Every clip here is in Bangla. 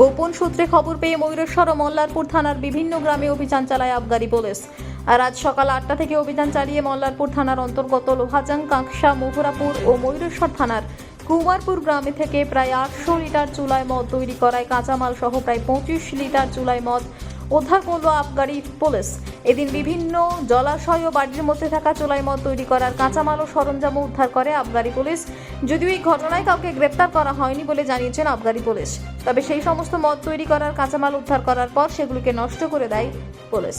গোপন সূত্রে খবর পেয়ে ময়ূরেশ্বর ও মল্লারপুর থানার বিভিন্ন গ্রামে অভিযান চালায় আবগারি পুলিশ। আর আজ সকাল আটটা থেকে অভিযান চালিয়ে মল্লারপুর থানার অন্তর্গত লোহাজাং কাঁকসা মহুরাপুর ও ময়ূরেশ্বর থানার কুমারপুর গ্রামে থেকে প্রায় আটশো লিটার চুলায় মদ তৈরি করায় কাঁচামাল সহ প্রায় পঁচিশ লিটার চুলায় মদ উদ্ধার করল আবগারি পুলিশ? এদিন বিভিন্ন জলাশয় ও বাড়ির মধ্যে থাকা চোলাই মদ তৈরি করার কাঁচামাল ও সরঞ্জামও উদ্ধার করে আবগারি পুলিশ। যদিও এই ঘটনায় কাউকে গ্রেপ্তার করা হয়নি বলে জানিয়েছেন আবগারি পুলিশ। তবে সেই সমস্ত মদ তৈরি করার কাঁচামাল উদ্ধার করার পর সেগুলিকে নষ্ট করে দেয় পুলিশ।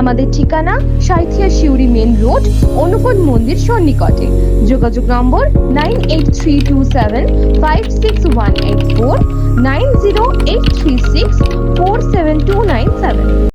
আমাদের ঠিকানা সাইথিয়া শিউরি মেন রোড অনুপন মন্দির সন্নিকটে। যোগাযোগ number nine eight three two seven five six one eight four.